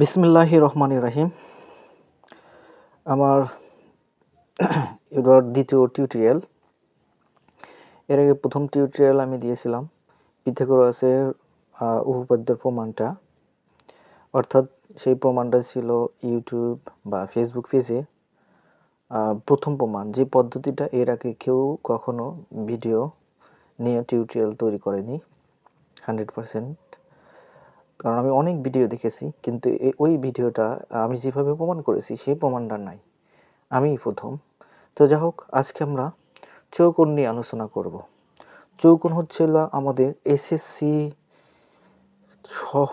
বিসমিল্লাহ রহমান রাহিম। আমার এবার দ্বিতীয় টিউটোরিয়াল এর আগে প্রথম টিউটোরিয়াল আমি দিয়েছিলাম পিথাগোরাসের উপপাদ্যের প্রমাণটা। অর্থাৎ সেই প্রমাণটা ছিল ইউটিউব বা ফেসবুক পেজে। প্রথম প্রমাণ, যে পদ্ধতিটা এর আগে কেউ কখনো ভিডিও নিয়ে টিউটোরিয়াল তৈরি করেনি। হান্ড্রেড পারসেন্ট কারণ আমি অনেক ভিডিও দেখেছি, কিন্তু ওই ভিডিওটা আমি যেভাবে প্রমাণ করেছি, সেই প্রমাণটা নাই। আমি প্রথম। তো যাই হোক, আজকে আমরা চৌকোণ নিয়ে আলোচনা করব। চৌকোণ হচ্ছে হলো আমাদের এসএসসি সহ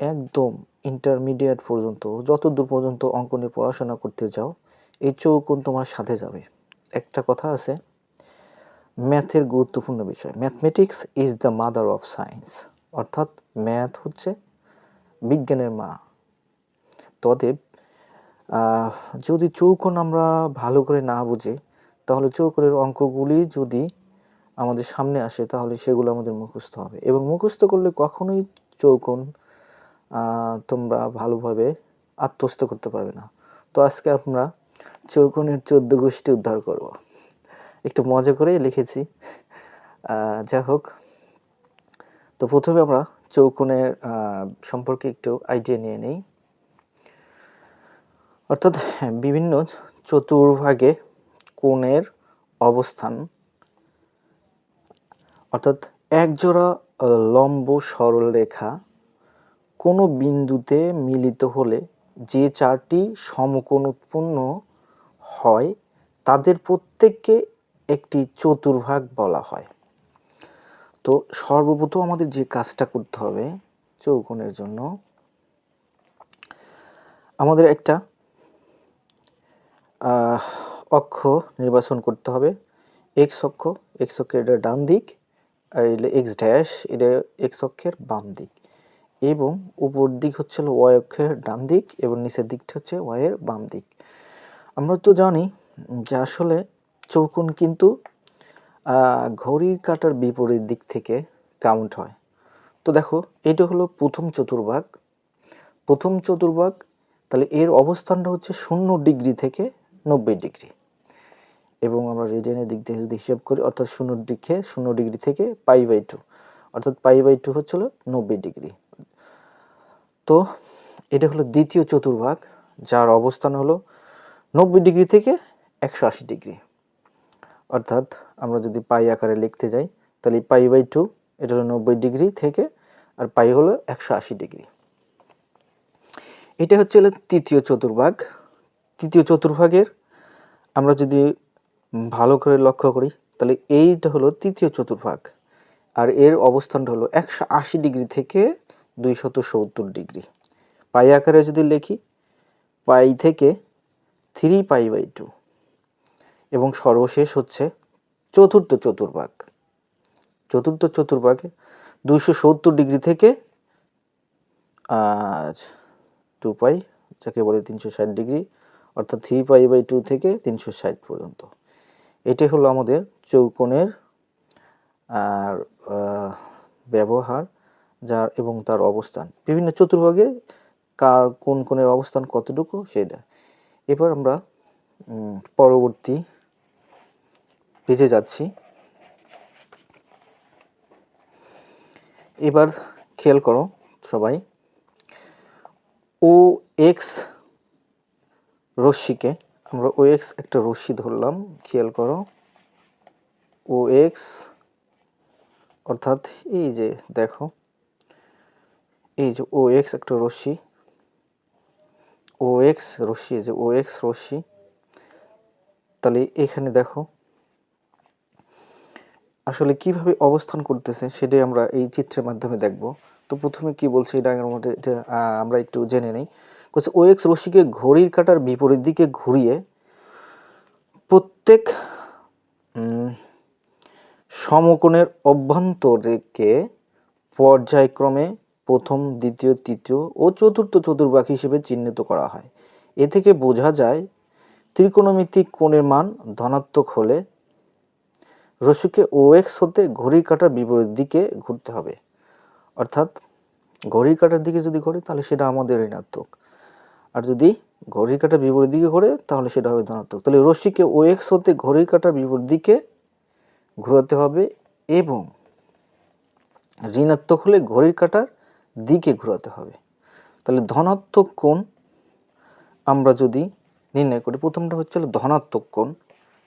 একদম ইন্টারমিডিয়েট পর্যন্ত যত দূর পর্যন্ত অঙ্ক নিয়ে পড়াশোনা করতে যাও, এই চৌকোণ তোমার সাথে যাবে। একটা কথা আছে ম্যাথের গুরুত্বপূর্ণ বিষয়। Mathematics is the mother of science অর্থাৎ ম্যাথ হচ্ছে বিজ্ঞানের মা। তদেব যদি চৌকোণ আমরা ভালো করে না বুঝি, তাহলে চৌকোণের অঙ্কগুলি যদি আমাদের সামনে আসে, তাহলে সেগুলো আমাদের মুখস্থ হবে। এবং মুখস্থ করলে কখনোই চৌকোণ তোমরা ভালোভাবে আত্মস্থ করতে পারবে না। তো আজকে আমরা চৌকোণের চোদ্দ গোষ্ঠী উদ্ধার করব। একটু মজা করে লিখেছি। যাই হোক। তো প্রথমে আমরা চৌকোণের সম্পর্কে একটু আইডিয়া নিয়ে নেই। অর্থাৎ হ্যাঁ, বিভিন্ন চতুর্ভাগে কোণের অবস্থান। অর্থাৎ একজোড়া লম্ব সরলরেখা কোনো বিন্দুতে মিলিত হলে যে চারটি সমকোণ উৎপন্ন হয় তাদের প্রত্যেককে একটি চতুর্ভাগ বলা হয়। তো সর্বপ্রথম আমাদের যে কাজটা করতে হবে চৌকোণের জন্য, আমাদের একটা অক্ষ নির্বাচন করতে হবে। এক্স অক্ষ এক্স অক্ষের এটা ডান দিক, আর এক্স ড্যাশ এটা এক্স অক্ষের বাম দিক। এবং উপর দিক হচ্ছে ওয়াই অক্ষের ডান দিক এবং নিচের দিকটা হচ্ছে ওয়াই এর বাম দিক। আমরা তো জানি যে আসলে চৌকোণ কিন্তু ঘড়ির কাঁটার বিপরীত দিক থেকে কাউন্ট হয়। তো দেখো, এটা হলো প্রথম চতুর্ভাগ। প্রথম চতুর্ভাগ, তাহলে এর অবস্থানটা হচ্ছে শূন্য ডিগ্রি থেকে নব্বই ডিগ্রি। এবং আমরা রেডিয়ানের দিক থেকে যদি হিসাব করি, অর্থাৎ শূন্য দিকে, শূন্য ডিগ্রি থেকে পাই বাই টু, অর্থাৎ পাই বাই টু হচ্ছে হলো নব্বই ডিগ্রি। তো এটা হলো দ্বিতীয় চতুর্ভাগ, যার অবস্থান হলো নব্বই ডিগ্রি থেকে একশো আশি ডিগ্রি। অর্থাৎ আমরা যদি পাই আকারে লিখতে যাই, তাহলে পাই বাই টু, এটা হলো নব্বই ডিগ্রি থেকে, আর পাই হলো একশো আশি ডিগ্রি। এটা হচ্ছে তৃতীয় চতুর্ভাগ। তৃতীয় চতুর্ভাগের আমরা যদি ভালো করে লক্ষ্য করি, তাহলে এইটা হলো তৃতীয় চতুর্ভাগ। আর এর অবস্থানটা হলো একশো আশি ডিগ্রি থেকে দুইশত সত্তর ডিগ্রি। পাই আকারে যদি লিখি, পাই থেকে থ্রি পাই বাই টু এবং সর্বশেষ হচ্ছে চতুর্থ চতুর্ভাগ। চতুর্থ চতুর্ভাগে দুইশো সত্তর ডিগ্রি থেকে টু পাই যাকে বলে তিনশো ষাট ডিগ্রি, অর্থাৎ থ্রি পাই বাই টু থেকে তিনশো ষাট পর্যন্ত। এটাই হলো আমাদের চৌকোণের, আর ব্যবহার, যার এবং তার অবস্থান। বিভিন্ন চতুর্ভাগে কার কোন কোণের অবস্থান কতটুকু, সেটা। এবার আমরা পরবর্তী পেজে যাচ্ছি। এবার খেয়াল করো সবাই। ও এক্স রশ্মিকে, আমরা ও এক্স একটা রশ্মি ধরলাম, খেয়াল করো। ও এক্স অর্থাৎ এই যে দেখো, এই যে ও এক্স একটা রশ্মি। ও এক্স রশ্মি যে ও এক্স রশ্মি। তাহলে এখানে দেখো আসলে কীভাবে অবস্থান করতেছে সেটাই আমরা এই চিত্রের মাধ্যমে দেখব। তো প্রথমে কি বলছে এটা মধ্যে আমরা একটু জেনে নেই। বলছে ও এক্স রশ্মিকে ঘড়ির কাঁটার বিপরীত দিকে ঘুরিয়ে প্রত্যেক সমকোণের অভ্যন্তরকে পর্যায়ক্রমে প্রথম, দ্বিতীয়, তৃতীয় ও চতুর্থ চতুর্ভাগ হিসেবে চিহ্নিত করা হয়। এ থেকে বোঝা যায়, ত্রিকোণমিতিক কোণের মান ধনাত্মক হলে রশ্মিকে ও এক্স হতে ঘড়ির কাঁটার বিপরীত দিকে ঘুরতে হবে। অর্থাৎ ঘড়ির কাঁটার দিকে যদি ঘোরে, তাহলে সেটা আমাদের ঋণাত্মক। আর যদি ঘড়ির কাঁটা বিপরীত দিকে ঘোরে, তাহলে সেটা হবে ধনাত্মক। তাহলে রশ্মিকে ও এক্স হতে ঘড়ির কাঁটার বিপরীত দিকে ঘোরাতে হবে এবং ঋণাত্মক হলে ঘড়ির কাঁটার দিকে ঘোরাতে হবে। তাহলে ধনাত্মক কোণ আমরা যদি নির্ণয় করি, প্রথমটা হচ্ছে ধনাত্মক কোণ।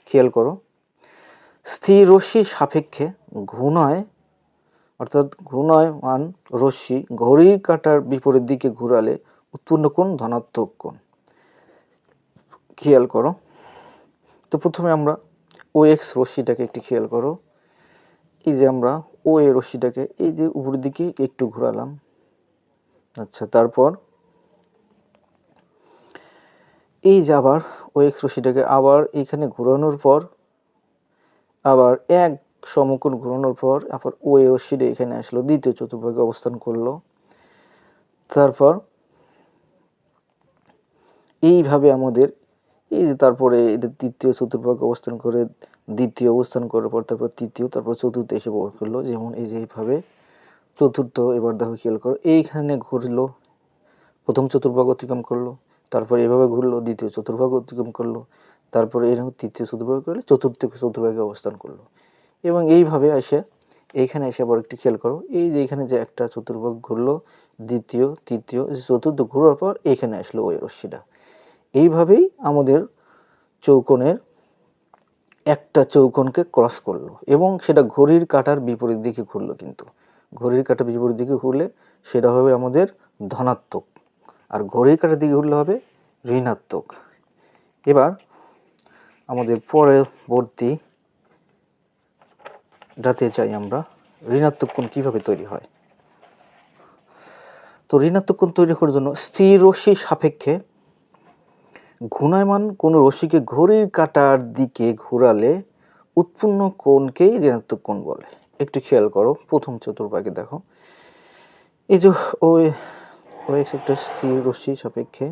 খেয়াল করো স্থির রশ্মির সাপেক্ষে ঘূর্ণয়, অর্থাৎ ঘূর্ণয়মান রশ্মি ঘড়ির কাঁটার বিপরীত দিকে ঘোরালে উৎপন্ন কোণ ধনাত্মক কোণ। খেয়াল করো। তো প্রথমে আমরা ও এক্স রশ্মিটাকে একটু খেয়াল করো। এই যে আমরা ও এ রশ্মিটাকে এই যে উপরের দিকে একটু ঘোরালাম। আচ্ছা তারপর এই যে আবার ও এক্স রশ্মিটাকে আবার এখানে ঘোরানোর পর আবার এক সমকোণ ঘোরানোর পর, আবার ও এ এখানে আসলো, দ্বিতীয় চতুর্ভাগে অবস্থান করল। তারপর এইভাবে আমাদের, এই যে তারপরে এটা তৃতীয় চতুর্ভাগে অবস্থান করে, দ্বিতীয় অবস্থান করার পর তারপর তৃতীয়, তারপর চতুর্থ এসে প্রবেশ করল। যেমন এই যে এইভাবে চতুর্থ এবার দেখো খেয়াল করো, এইখানে ঘুরলো, প্রথম চতুর্ভাগ অতিক্রম করল, তারপর এভাবে ঘুরলো, দ্বিতীয় চতুর্ভাগ অতিক্রম করল তারপরে এরকম তৃতীয় চতুর্ভাগ করলে চতুর্থ চতুর্ভাগে অবস্থান করল। এবং এইভাবে এসে এইখানে এসে আবার একটি খেয়াল করো, এই যে এখানে যে একটা চতুর্ভাগ ঘুরলো, দ্বিতীয়, তৃতীয় চতুর্থ ঘুরার পর এখানে আসলো ওই রশ্মিটা। এইভাবেই আমাদের চৌকোণের একটা চৌকোণকে ক্রস করল এবং সেটা ঘড়ির কাঁটার বিপরীত দিকে ঘুরলো কিন্তু। ঘড়ির কাঁটার বিপরীত দিকে ঘুরলে সেটা হবে আমাদের ধনাত্মক। আর ঘড়ির কাঁটার দিকে ঘুরলে হবে ঋণাত্মক। এবার আমাদের পরবর্তী যাতে চাই আমরা, ঋণাত্মক কোণ কীভাবে তৈরি হয়? তো ঋণাত্মক কোণ তৈরি করার জন্য স্থির রশ্মি সাপেক্ষে ঘূর্ণায়মান কোনো রশ্মিকে ঘড়ির কাঁটার দিকে ঘোরালে উৎপন্ন কোণকেই ঋণাত্মক কোণ বলে। একটু খেয়াল করো, প্রথম চতুর্ভাগে দেখো। এই যে ওই ওই একটা স্থির রশ্মি সাপেক্ষে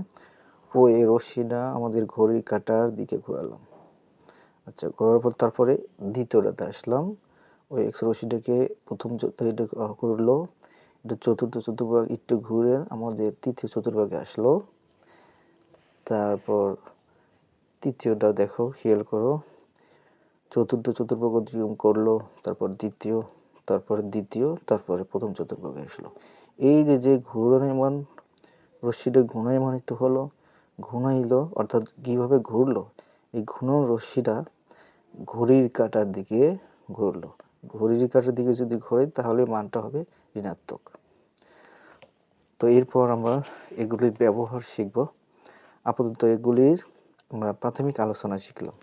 ও এই রশ্মিটা আমাদের ঘড়ির কাঁটার দিকে ঘোরালাম আচ্ছা ঘোরার পর তারপরে দ্বিতীয়টাতে আসলাম। ওই এক্স রশ্মিটাকে প্রথম এটা করল। এটা চতুর্থ চতুর্ভাগ একটু ঘুরে আমাদের তৃতীয় চতুর্ভাগে আসলো। তারপর তৃতীয়টা দেখো, খেয়াল করো। চতুর্থ চতুর্ভাগ অতিক্রম করল, তারপর দ্বিতীয়, তারপরে দ্বিতীয়, তারপরে প্রথম চতুর্ভাগে আসলো। এই যে যে ঘূর্ণায়মান রশ্মিটা ঘূর্ণায়মানিত হলো ঘুমাইলো অর্থাৎ কীভাবে ঘুরলো, এই ঘূর্ণন রশ্মিটা ঘড়ির কাঁটার দিকে ঘুরলো। ঘড়ির কাঁটার দিকে যদি ঘোরে, তাহলে মানটা হবে ঋণাত্মক। তো এরপর আমরা এগুলির ব্যবহার শিখব। আপাতত এগুলির আমরা প্রাথমিক আলোচনা শিখলাম।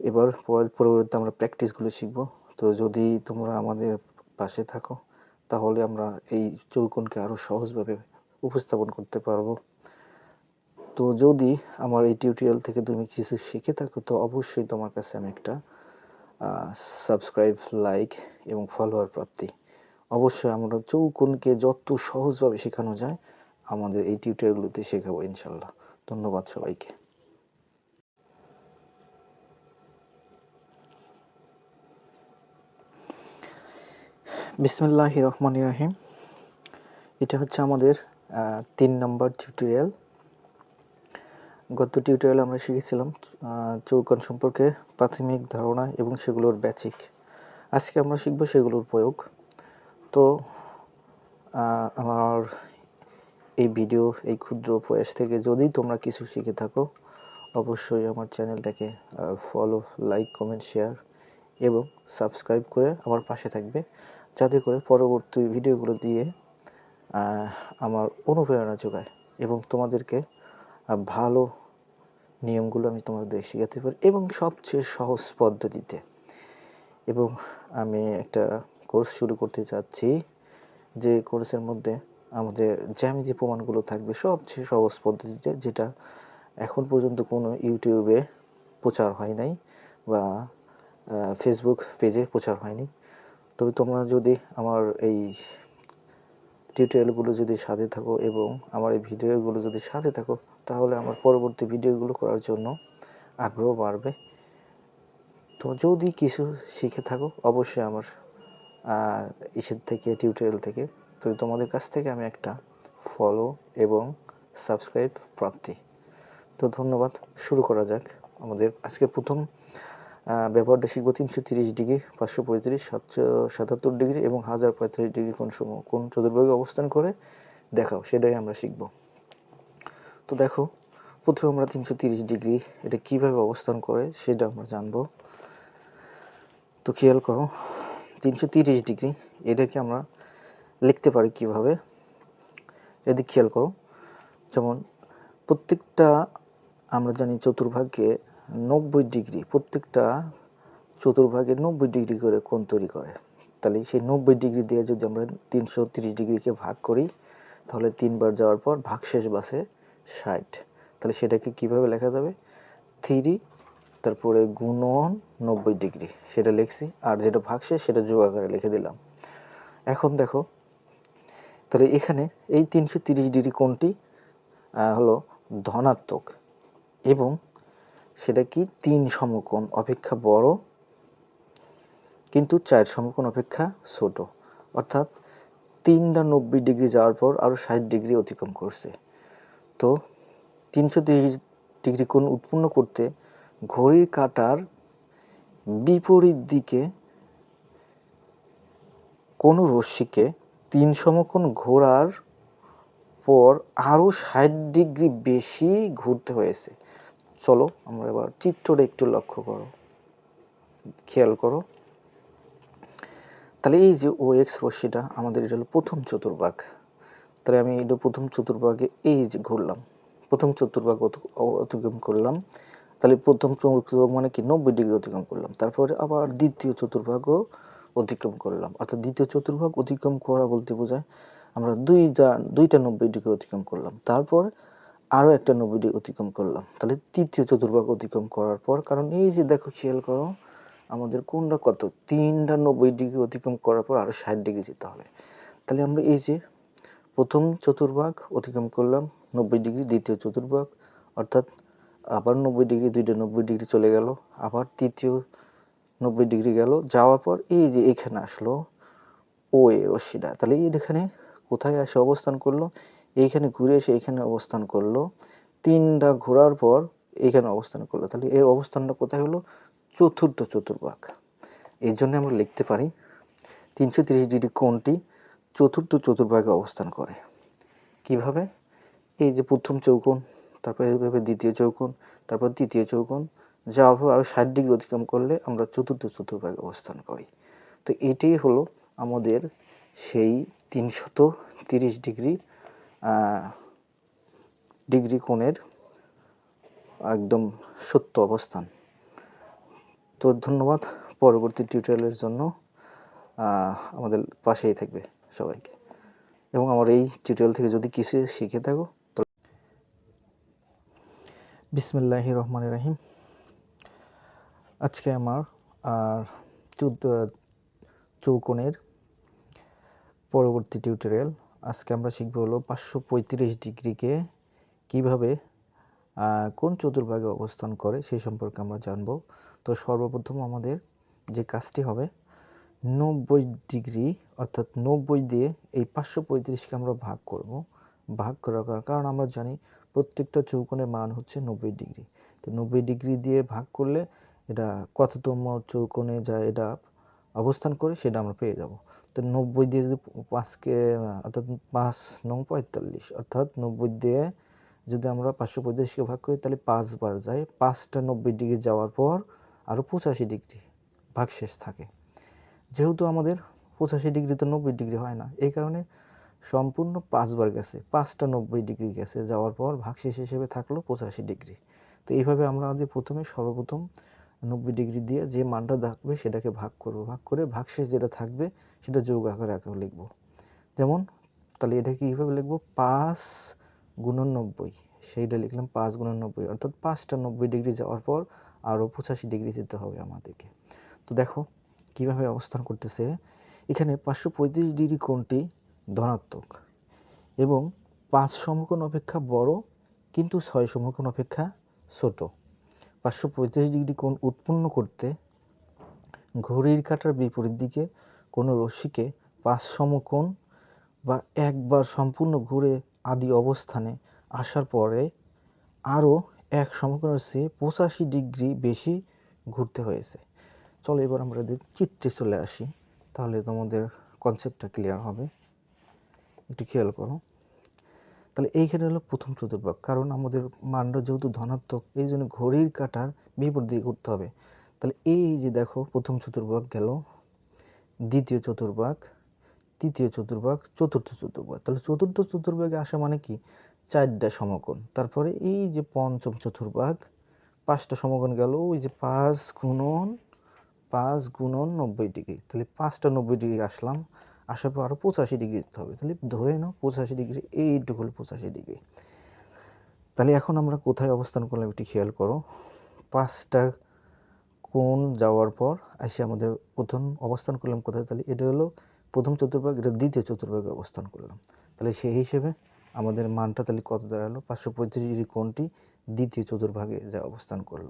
এবার পরবর্তীতে আমরা প্র্যাকটিসগুলো শিখব। তো যদি তোমরা আমাদের পাশে থাকো, তাহলে আমরা এই চৌকোণকে আরও সহজভাবে উপস্থাপন করতে পারব। তো যদি আমার এই টিউটোরিয়াল থেকে তুমি কিছু শিখে থাকো, তো অবশ্যই তোমার কাছে আমি একটা সাবস্ক্রাইব লাইক এবং ফলোয়ার প্রাপ্তি। অবশ্যই আমরা চৌকোণকে যত সহজভাবে শেখানো যায়, আমাদের এই টিউটোরিয়ালগুলোতে শেখাবো ইনশাল্লাহ ধন্যবাদ সবাইকে। বিসমুল্লাহ রহমান রাহিম। এটা হচ্ছে আমাদের তিন নম্বর টিউটোরিয়াল গত টিউটোরিয়াল আমরা শিখেছিলাম চৌকন সম্পর্কে প্রাথমিক ধারণা এবং সেগুলোর ব্যাচিক আজকে আমরা শিখব সেগুলোর প্রয়োগ। তো আমার এই ভিডিও এই ক্ষুদ্র প্রয়াস থেকে যদি তোমরা কিছু শিখে থাকো, অবশ্যই আমার চ্যানেলটাকে ফলো লাইক কমেন্ট শেয়ার এবং সাবস্ক্রাইব করে আমার পাশে থাকবে। যাতে করে পরবর্তী ভিডিওগুলো দিয়ে আমার অনুপ্রেরণা যোগায় এবং তোমাদেরকে ভালো নিয়মগুলো আমি তোমাদের শেখাতে পারি এবং সবচেয়ে সহজ পদ্ধতিতে। এবং আমি একটা কোর্স শুরু করতে চাচ্ছি, যে কোর্সের মধ্যে আমাদের জ্যামিতি প্রমাণগুলো থাকবে সবচেয়ে সহজ পদ্ধতিতে, যেটা এখন পর্যন্ত কোনো ইউটিউবে প্রচার হয় নাই বা ফেসবুক পেজে প্রচার হয়নি। তবে তোমরা যদি আমার এই টিউটোরিয়ালগুলো যদি সাথে থাকো এবং আমার এই ভিডিওগুলো যদি সাথে থাকো তাহলে আমার পরবর্তী ভিডিওগুলো করার জন্য আগ্রহ বাড়বে। তো যদি কিছু শিখে থাকো, অবশ্যই আমার ইসের থেকে টিউটোরিয়াল থেকে। তো তোমাদের কাছ থেকে আমি একটা ফলো এবং সাবস্ক্রাইব প্রাপ্তি। তো ধন্যবাদ। শুরু করা যাক। আমাদের আজকে প্রথম ব্যবহারটা শিখব তিনশো তিরিশ ডিগ্রি, পাঁচশো পঁয়ত্রিশ, সাতশো সাতাত্তর ডিগ্রি এবং হাজার পঁয়ত্রিশ ডিগ্রি কোন সময় কোন চতুর্ভাগে অবস্থান করে দেখাও, সেটাই আমরা শিখব। তো দেখো, প্রথমে আমরা তিনশো তিরিশ ডিগ্রি এটা কীভাবে অবস্থান করে সেটা আমরা জানব। তো খেয়াল করো, তিনশো তিরিশ ডিগ্রি এটাকে আমরা লিখতে পারি কীভাবে? এদিক খেয়াল করো, যেমন প্রত্যেকটা আমরা জানি চতুর্ভাগ্যে নব্বই ডিগ্রি, প্রত্যেকটা চতুর্ভাগে নব্বই ডিগ্রি করে কোণ তৈরি করে। তাহলে সেই নব্বই ডিগ্রি দিয়ে যদি আমরা তিনশো ডিগ্রিকে ভাগ করি, তাহলে তিনবার যাওয়ার পর ভাগশেষ বাসে ষাট। তাহলে সেটাকে কীভাবে লেখা যাবে? থ্রি তারপরে গুণন নব্বই ডিগ্রি। সেটা লিখছি আর যেটা ভাগশেষ সেটা যোগ আকারে লিখে দিলাম। এখন দেখো তাহলে এখানে এই তিনশো তিরিশ ডিগ্রি আহ, হলো ধনাত্মক এবং সেটা কি? তিন সমকোণ অপেক্ষা বড় কিন্তু চার সমকোণ অপেক্ষা ছোট। অর্থাৎ তিনটা নব্বই ডিগ্রি যাওয়ার পর আরও ষাট ডিগ্রি অতিক্রম করছে। তো তিনশো ডিগ্রি কোণ উৎপন্ন করতে ঘড়ির কাঁটার বিপরীত দিকে কোনো রশ্মিকে তিন সমকোণ ঘোরার পর আরও ষাট ডিগ্রি বেশি ঘুরতে হয়েছে। চলো আমরা এবার চিত্রটা একটু লক্ষ্য করো। খেয়াল করো। তাহলে এই যে ও এক্স রশ্মিটা আমাদের এটা হলো প্রথম চতুর্ভাগ। তাহলে আমি এটা প্রথম চতুর্ভাগে এই যে ঘুরলাম, প্রথম চতুর্ভাগ অত- অতিক্রম করলাম, তাহলে প্রথম চতুর্ভাগ মানে কি? নব্বই ডিগ্রি অতিক্রম করলাম, তারপরে আবার দ্বিতীয় চতুর্ভাগও অতিক্রম করলাম। অর্থাৎ দ্বিতীয় চতুর্ভাগ অতিক্রম করা বলতে বোঝায় আমরা দুইটা দুইটা নব্বই ডিগ্রি অতিক্রম করলাম, তারপর আরও একটা নব্বই ডিগ্রি অতিক্রম করলাম। তাহলে তৃতীয় চতুর্ভাগ অতিক্রম করার পর, কারণ এই যে দেখো খেয়াল করো, আমাদের কোনটা কত? তিনটা নব্বই ডিগ্রি অতিক্রম করার পর আরও ষাট ডিগ্রি যেতে হবে। তাহলে আমরা এই যে প্রথম চতুর্ভাগ অতিক্রম করলাম নব্বই ডিগ্রি, দ্বিতীয় চতুর্ভাগ, অর্থাৎ আবার নব্বই ডিগ্রি, দুইটা নব্বই ডিগ্রি চলে গেল, আবার তৃতীয় নব্বই ডিগ্রি গেল, যাওয়ার পর এই যে এখানে আসলো ও এ রশ্মিটা, তাহলে এখানে কোথায় এসে অবস্থান করল, এইখানে ঘুরে এসে এখানে অবস্থান করল, তিনটা ঘোরার পর এখানে অবস্থান করল, তাহলে এর অবস্থানটা কোথায় হলো? চতুর্থ চতুর্ভাগ। এর জন্য আমরা লিখতে পারি তিনশো ডিগ্রি কোণটি চতুর্থ চতুর্ভাগে অবস্থান করে। কীভাবে? এই যে প্রথম চৌকোণ, তারপর এইভাবে দ্বিতীয় চৌকোণ, তারপর তৃতীয় চৌকোণ, যা আরও ষাট ডিগ্রি অতিক্রম করলে আমরা চতুর্থ চতুর্ভাগে অবস্থান করি। তো এটাই হলো আমাদের সেই তিনশত তিরিশ ডিগ্রি ডিগ্রি কোণের একদম সত্য অবস্থান। তো ধন্যবাদ, পরবর্তী টিউটোরিয়ালের জন্য আমাদের পাশেই থাকবে। সবাইকে। এবং আমার এই টিউটোরিয়াল থেকে যদি কিছু শিখে থাকো বিসমিল্লাহ রহমান রাহিম। আজকে আমার আর চৌকোণের পরবর্তী টিউটোরিয়াল আজকে আমরা শিখব হলো পাঁচশো পঁয়ত্রিশ ডিগ্রিকে কীভাবে কোন চতুর্ভাগে অবস্থান করে সেই সম্পর্কে আমরা জানব। তো সর্বপ্রথম আমাদের যে কাজটি হবে নব্বই ডিগ্রি, অর্থাৎ নব্বই দিয়ে এই পাঁচশো পঁয়ত্রিশকে আমরা ভাগ করব। ভাগ করার কারণ- আমরা জানি প্রত্যেকটা চৌকোণের মান হচ্ছে নব্বই ডিগ্রি। তো নব্বই ডিগ্রি দিয়ে ভাগ করলে এটা কততম চৌকোণে যা এটা অবস্থান করে সেটা আমরা পেয়ে যাব। তো নব্বই দিয়ে যদি পাঁচকে, অর্থাৎ পাঁচ নং পঁয়তাল্লিশ, অর্থাৎ নব্বই দিয়ে যদি আমরা পাঁচশো পঁয়ত্রিশকে ভাগ করি, তাহলে পাঁচবার যায়। পাঁচটা নব্বই ডিগ্রি যাওয়ার পর আরও পঁচাশি ডিগ্রি ভাগশেষ থাকে। যেহেতু আমাদের পঁচাশি ডিগ্রি তো নব্বই ডিগ্রি হয় না, এই কারণে সম্পূর্ণ পাঁচবার গেছে, পাঁচটা নব্বই ডিগ্রি গেছে, যাওয়ার পর ভাগশেষ হিসেবে থাকল পঁচাশি ডিগ্রি। তো এইভাবে আমরা আগে প্রথমে সর্বপ্রথম নব্বই ডিগ্রি দিয়ে যে মানটা থাকবে সেটাকে ভাগ করব। ভাগ করে ভাগশেষ যেটা থাকবে সেটা যোগ আকারে আকারে লিখব। যেমন, তাহলে এটাকে কীভাবে লিখব? পাঁচ গুণন নব্বই, সেইটা লিখলাম পাঁচ গুণন নব্বই, অর্থাৎ পাঁচটা নব্বই ডিগ্রি যাওয়ার পর আরও পঁচাশি ডিগ্রি যেতে হবে আমাদেরকে। তো দেখো কীভাবে অবস্থান করতেছে? এখানে পাঁচশো পঁয়ত্রিশ ডিগ্রি কোণটি ধনাত্মক এবং পাঁচ সমকোণ অপেক্ষা বড় কিন্তু ছয় সমকোণ অপেক্ষা ছোট। পাঁচশো পঁয়ত্রিশ ডিগ্রি কোণ উৎপন্ন করতে ঘড়ির কাঁটার বিপরীত দিকে কোনো রশ্মিকে পাঁচ সমকোণ বা একবার সম্পূর্ণ ঘুরে আদি অবস্থানে আসার পরে আরও এক সমকোণের চেয়ে পঁচাশি ডিগ্রি বেশি ঘুরতে হয়েছে। চলো এবার আমরা যদি চিত্রে চলে আসি, তাহলে তোমাদের কনসেপ্টটা ক্লিয়ার হবে। একটু খেয়াল করো। তাহলে এইখানে হলো প্রথম চতুর্ভাগ কারণ আমাদের মানটা যেহেতু ধনাত্মক, এই জন্য ঘড়ির কাটার বিপরীত দিকে করতে হবে। তাহলে এই যে দেখো, প্রথম চতুর্ভাগ গেল, দ্বিতীয় চতুর্ভাগ, তৃতীয় চতুর্ভাগ, চতুর্থ চতুর্ভাগ। তাহলে চতুর্থ চতুর্ভাগে আসা মানে কি? চারটা সমকোণ। তারপরে এই যে পঞ্চম চতুর্ভাগ, পাঁচটা সমকোণ গেল, ওই যে পাঁচ, গুণন পাঁচ গুণন নব্বই ডিগ্রি। তাহলে পাঁচটা নব্বই ডিগ্রি আসলাম, আসার পর আরও পঁচাশি ডিগ্রি যেতে হবে। তাহলে ধরে নাও পঁচাশি ডিগ্রি, এইটুকু হলো পঁচাশি ডিগ্রি। তাহলে এখন আমরা কোথায় অবস্থান করলাম একটি খেয়াল করো। পাঁচটা কোণ যাওয়ার পর আসে আমাদের প্রথম অবস্থান করলাম কোথায়? তাহলে এটা হলো প্রথম চতুর্ভাগ, এটা দ্বিতীয় চতুর্ভাগে অবস্থান করলাম। তাহলে সেই হিসেবে আমাদের মানটা তাহলে কত দাঁড়াল? পাঁচশো পঁয়ত্রিশ ডিগ্রি কোণটি দ্বিতীয় চতুর্ভাগে যা অবস্থান করল।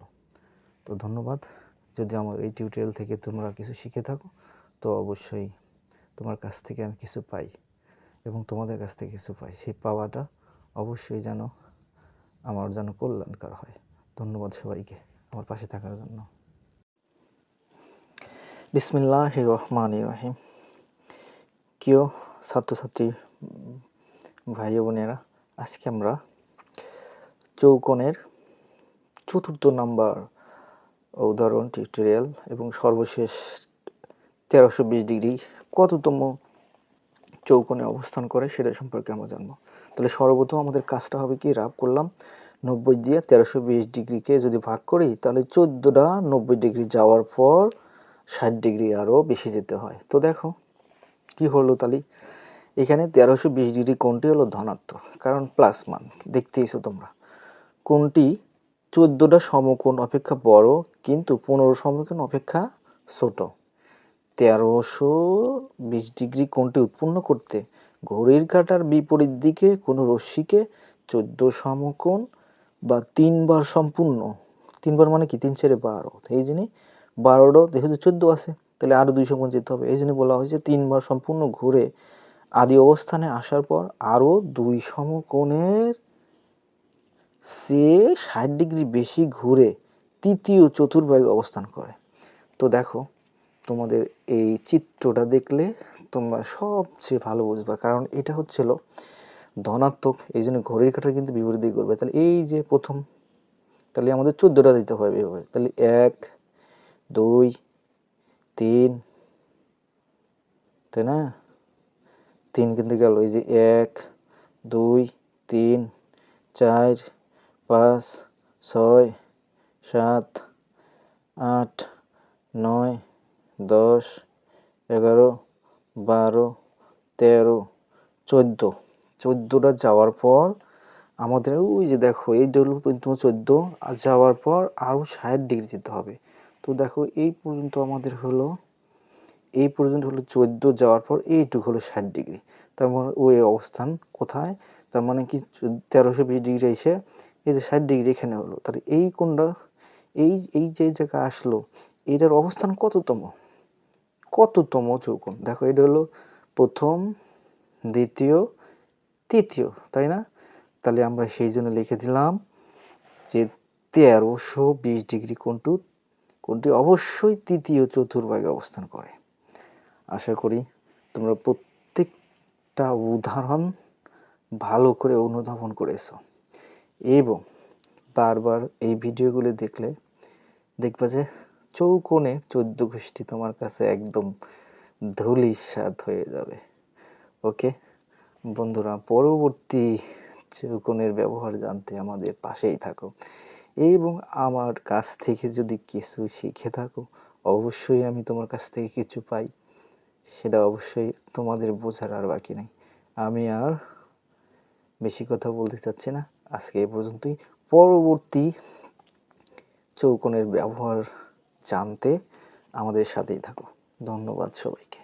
তো ধন্যবাদ। যদি আমার এই টিউটোরিয়াল থেকে তোমরা কিছু শিখে থাকো, তো অবশ্যই তোমার কাছ থেকে আমি কিছু পাই এবং তোমাদের কাছ থেকে কিছু পাই। সেই পাওয়াটা অবশ্যই যেন আমার যেন কল্যাণকর হয়। ধন্যবাদ সবাইকে আমার পাশে থাকার জন্য। বিসমিল্লাহ রহমান রহিম। কেউ ছাত্রছাত্রী ভাই বোনেরা, আজকে আমরা চৌকনের চতুর্থ নাম্বার উদাহরণ টিউটোরিয়াল এবং সর্বশেষ তেরোশো বিশ ডিগ্রি কততম চৌকোণে অবস্থান করে সেটা সম্পর্কে আমরা জানব। তাহলে সর্বপ্রথম আমাদের কাজটা হবে কি? রাব করলাম। নব্বই দিয়ে তেরোশো বিশ ডিগ্রিকে যদি ভাগ করি, তাহলে চোদ্দোটা নব্বই ডিগ্রি যাওয়ার পর ষাট ডিগ্রি আরও বেশি যেতে হয়। তো দেখো, কি হলো তাহলে এখানে তেরোশো বিশ ডিগ্রি কোণটি হলো ধনাত্মক, কারণ প্লাস মান। দেখতেইছো তোমরা। কোণটি চোদ্দোটা সমকোণ অপেক্ষা বড়, কিন্তু পনেরো সমকোণ অপেক্ষা ছোট। তেরোশো বিশ ডিগ্রি কোণটি উৎপন্ন করতে ঘড়ির কাঁটার বিপরীত দিকে কোনো রশ্মিকে চোদ্দ সমকোণ বা তিনবার সম্পূর্ণ, তিনবার মানে কি? তিন চারে বারো। এই জন্যই বারোটা যেহেতু চোদ্দ আছে, তাহলে আরও দুই সমকোণ যেতে হবে। এই জন্য বলা হয়েছে তিনবার সম্পূর্ণ ঘুরে আদি অবস্থানে আসার পর আরও দুই সমকোণের সে ষাট ডিগ্রি বেশি ঘুরে তৃতীয় চতুর্ভাগে অবস্থান করে। তো দেখো, তোমাদের এই চিত্রটা দেখলে তোমরা সবচেয়ে ভালো বুঝবা। কারণ এটা হচ্ছিল ধনাত্মক এই জন্য ঘড়ির কাঁটা কিন্তু বিপরীত দিকে করবে তাহলে এই যে প্রথম, তাহলে আমাদের চোদ্দোটা দিতে হবে এভাবে। তাহলে এক, দুই, তিন, তাই না? তিন কিন্তু গেল। এই যে এক, দুই, তিন, চার পাঁচ, ছয়, সাত, আট, নয়, দশ, এগারো, বারো, তেরো, চোদ্দ। চোদ্দোটা যাওয়ার পর আমাদের ওই যে দেখো, এই ডব্লিউ পর্যন্ত চোদ্দ, আর যাওয়ার পর আরও ষাট ডিগ্রি যেতে হবে। তো দেখো, এই পর্যন্ত আমাদের হলো, এই পর্যন্ত হলো চোদ্দ, যাওয়ার পর এইটুকু হলো ষাট ডিগ্রি তার মানে ওই অবস্থান কোথায়? তার মানে কি, তেরোশো বিশ ডিগ্রি এসে এই যে ষাট ডিগ্রি এখানে হলো, তাহলে এই কোনটা? এই এই যে জায়গায় আসলো, এটার অবস্থান কততম? কততম চৌকোণ? দেখো এটা হলো প্রথম, দ্বিতীয়, তৃতীয়, তাই না? তাহলে আমরা সেই জন্য লিখে দিলাম যে তেরোশো বিশ ডিগ্রি কোনটু কোনটি অবশ্যই তৃতীয় চতুর্ভাগে অবস্থান করে। আশা করি তোমরা প্রত্যেকটা উদাহরণ ভালো করে অনুধাবন করেছ। এবং বারবার এই ভিডিওগুলি দেখলে দেখবা যে চৌকোণে চোদ্দ গোষ্ঠী তোমার কাছে একদম ধুলির স্বাদ হয়ে যাবে। ওকে? বন্ধুরা, পরবর্তী চৌকোণের ব্যবহার জানতে আমাদের পাশেই থাকো এবং আমার কাছ থেকে যদি কিছু শিখে থাকো, অবশ্যই আমি তোমার কাছ থেকে কিছু পাই। সেটা অবশ্যই তোমাদের বোঝার আর বাকি নেই। আমি আর বেশি কথা বলতে চাচ্ছি না। আজকে এ পর্যন্তই। পরবর্তী চৌকোনের ব্যবহার জানতে আমাদের সাথেই থাকো ধন্যবাদ সবাইকে।